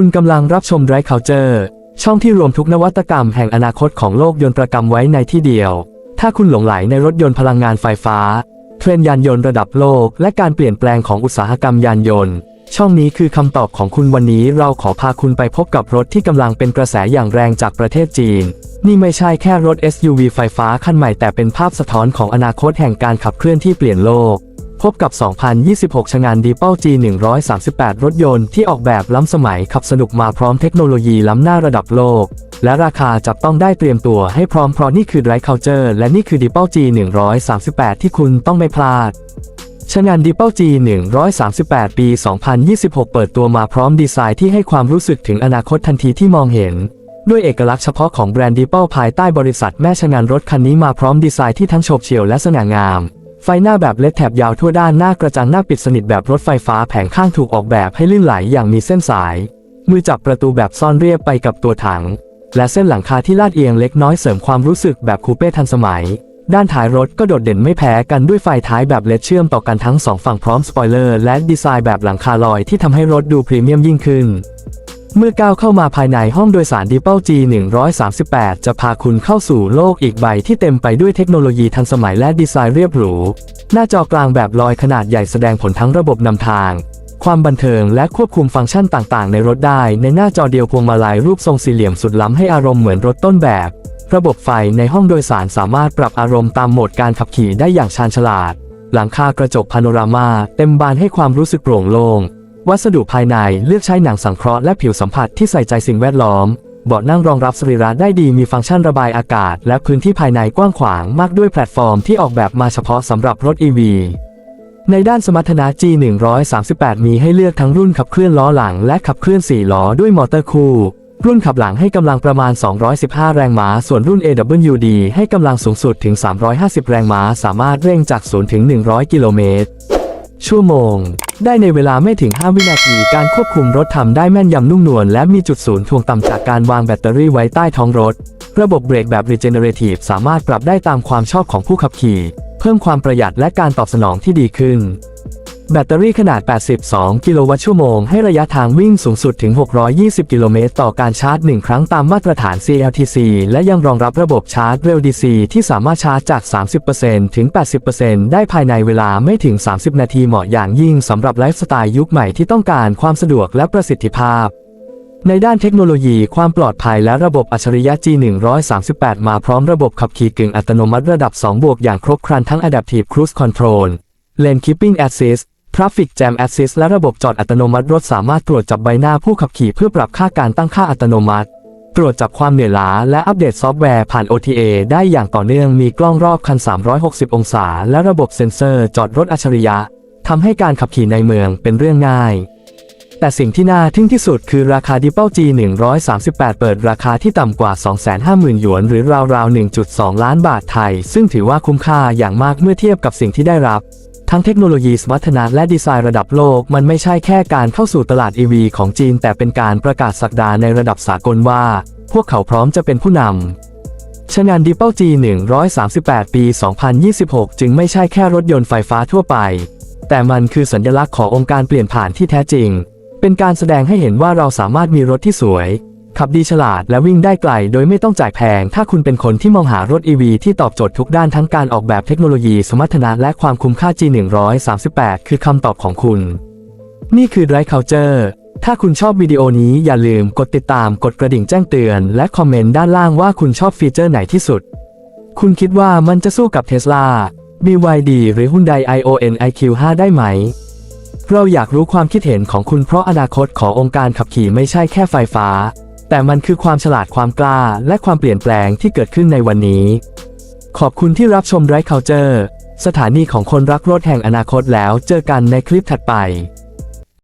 คุณกำลังรับชม Drive Culture ช่องที่รวมทุกนวัตกรรมแห่งอนาคตของโลกยนต์ประกำไว้ในที่เดียว ถ้าคุณหลงไหลในรถยนต์พลังงานไฟฟ้า เทรนยานยนต์ระดับโลก และการเปลี่ยนแปลงของอุตสาหกรรมยานยนต์ ช่องนี้คือคำตอบของคุณวันนี้เราขอพาคุณไปพบกับรถที่กำลังเป็นกระแสอย่างแรงจากประเทศจีน นี่ไม่ใช่แค่รถ SUV ไฟฟ้าคันใหม่แต่เป็นภาพสะท้อนของอนาคตแห่งการขับเคลื่อนที่เปลี่ยนโลก พบกับ 2026 ชงานดีเป้า G138 รถยนต์ที่ออกแบบล้ำสมัยขับสนุกมาพร้อมเทคโนโลยีล้ำหน้าระดับโลก และราคาจับต้องได้เตรียมตัวให้พร้อมเพราะนี่คือ Drive Culture และนี่คือดีเป้า G138 ที่คุณต้องไม่พลาดชงานดีเป้า G 138 ปี 2026 เปิดตัวมาพร้อมดีไซน์ที่ให้ความรู้สึกถึงอนาคตทันทีที่มองเห็น ด้วยเอกลักษณ์เฉพาะของแบรนด์ดีเป้าภายใต้บริษัทแม่ชงานรถคันนี้มาพร้อมดีไซน์ที่ทั้งโฉบเฉี่ยวและสง่างาม ไฟหน้าแบบเล็ดแถบยาวทั่วด้านหน้ากระจังหน้าปิดสนิทแบบรถไฟฟ้าแผงข้างถูกออกแบบให้ลื่นไหลอย่างมีเส้นสาย มือจับประตูแบบซ่อนเรียบไปกับตัวถัง และเส้นหลังคาที่ลาดเอียงเล็กน้อยเสริมความรู้สึกแบบคูเป้ทันสมัย ด้านท้ายรถก็โดดเด่นไม่แพ้กันด้วยไฟท้ายแบบเล็ดเชื่อมต่อกันทั้งสองฝั่งพร้อมสปอยเลอร์และดีไซน์แบบหลังคาลอยที่ทำให้รถดูพรีเมียมยิ่งขึ้น เมื่อก้าวเข้ามาภายในห้องโดยสารดีเปิล G 138 จะพาคุณเข้าสู่โลกอีกใบที่เต็มไปด้วยเทคโนโลยีทันสมัยและดีไซน์เรียบหรู หน้าจอกลางแบบลอยขนาดใหญ่แสดงผลทั้งระบบนำทาง ความบันเทิงและควบคุมฟังก์ชันต่างๆ ในรถได้ ในหน้าจอเดียวพวงมาลัยรูปทรงสี่เหลี่ยมสุดล้ำให้อารมณ์เหมือนรถต้นแบบ ระบบไฟในห้องโดยสารสามารถปรับอารมณ์ตามโหมดการขับขี่ได้อย่างชาญฉลาด หลังคากระจกพาโนรามาเต็มบานให้ความรู้สึกโปร่งโล่ง วัสดุภายในเลือกใช้หนังสังเคราะห์และผิวสัมผัสที่ใส่ใจสิ่งแวดล้อม เบาะนั่งรองรับสรีระได้ดีมีฟังก์ชันระบายอากาศ และพื้นที่ภายในกว้างขวางมากด้วยแพลตฟอร์มที่ออกแบบมาเฉพาะสำหรับรถ EV ในด้านสมรรถนะ G138 มีให้เลือกทั้งรุ่นขับเคลื่อนล้อหลังและขับเคลื่อน 4 ล้อด้วยมอเตอร์คู่ รุ่นขับหลังให้กำลังประมาณ 215 แรงม้า ส่วนรุ่น AWD ให้กำลังสูงสุดถึง 350 แรงม้า สามารถเร่งจาก 0 ถึง 100 กิโลเมตร ชั่วโมง ได้ในเวลาไม่ถึง 5 วินาที การควบคุมรถทำได้แม่นยำนุ่มนวลและมีจุดศูนย์ทวงต่ำจากการวางแบตเตอรี่ไว้ใต้ท้องรถ ระบบเบรกแบบ regenerative สามารถปรับได้ตามความชอบของผู้ขับขี่ เพิ่มความประหยัดและการตอบสนองที่ดีขึ้น แบตเตอรี่ขนาด 82 กิโลวัตต์ชั่วโมง ให้ระยะทางวิ่งสูงสุดถึง 620 กิโลเมตร ต่อการชาร์จ 1 ครั้งตามมาตรฐาน CLTC และยังรองรับระบบชาร์จเร็ว DC ที่สามารถชาร์จจาก 30%ถึง 80%ได้ภายในเวลาไม่ถึง 30 นาทีเหมาะอย่างยิ่งสำหรับไลฟ์สไตล์ยุคใหม่ที่ต้องการความสะดวกและประสิทธิภาพในด้านเทคโนโลยีความปลอดภัยและระบบอัจฉริยะ G138 มาพร้อมระบบขับขี่กึ่งอัตโนมัติระดับ 2 บวกอย่างครบครันทั้ง Adaptive Cruise Control Lane Keeping Assist Traffic Jam Assist และระบบจอดอัตโนมัติรถสามารถตรวจจับใบหน้าผู้ขับขี่เพื่อปรับค่าการตั้งค่าอัตโนมัติ ตรวจจับความเหนื่อยล้าและอัปเดตซอฟต์แวร์ผ่าน OTA ได้อย่างต่อเนื่องมีกล้องรอบคัน 360 องศา และระบบเซ็นเซอร์จอดรถอัจฉริยะทำให้การขับขี่ในเมืองเป็นเรื่องง่าย แต่สิ่งที่น่าทึ่งที่สุดคือราคาดิเปิล G 138 เปิดราคาที่ต่ำกว่า 250,000 หยวน หรือราวๆ 1.2 ล้านบาทไทย ซึ่งถือว่าคุ้มค่าอย่างมากเมื่อเทียบกับสิ่งที่ได้รับ ทั้งเทคโนโลยีสมรรถนะและดีไซน์ระดับโลก มันไม่ใช่แค่การเข้าสู่ตลาด EV ของจีน แต่เป็นการประกาศสักดาในระดับสากลว่า พวกเขาพร้อมจะเป็นผู้นำชงานดิเปิล G 138 ปี 2026 จึงไม่ใช่แค่รถยนต์ไฟฟ้าทั่วไป แต่มันคือสัญลักษณ์ขององค์การเปลี่ยนผ่านที่แท้จริง เป็นการแสดงให้เห็นว่าเราสามารถมีรถที่สวย ขับดีฉลาดและวิ่งได้ไกลโดยไม่ต้องจ่ายแพง ถ้าคุณเป็นคนที่มองหารถ EV ที่ตอบโจทย์ทุกด้านทั้งการออกแบบเทคโนโลยีสมรรถนะและความคุ้มค่า G138 คือคำตอบของคุณ นี่คือ Drive Culture ถ้าคุณชอบวิดีโอนี้อย่าลืมกดติดตามกดกระดิ่งแจ้งเตือน และคอมเมนต์ด้านล่างว่าคุณชอบฟีเจอร์ไหนที่สุด คุณคิดว่ามันจะสู้กับ Tesla BYD หรือ Hyundai ION IQ5 ได้ไหม เราอยากรู้ความคิดเห็นของคุณเพราะอนาคตขององค์การขับขี่ไม่ใช่แค่ไฟฟ้า แต่มันคือความฉลาดความกล้าและความเปลี่ยนแปลงที่เกิดขึ้นในวันนี้ ขอบคุณที่รับชมไรเคาน์เตอร์สถานีของคนรักรถแห่งอนาคตแล้วเจอกันในคลิปถัดไป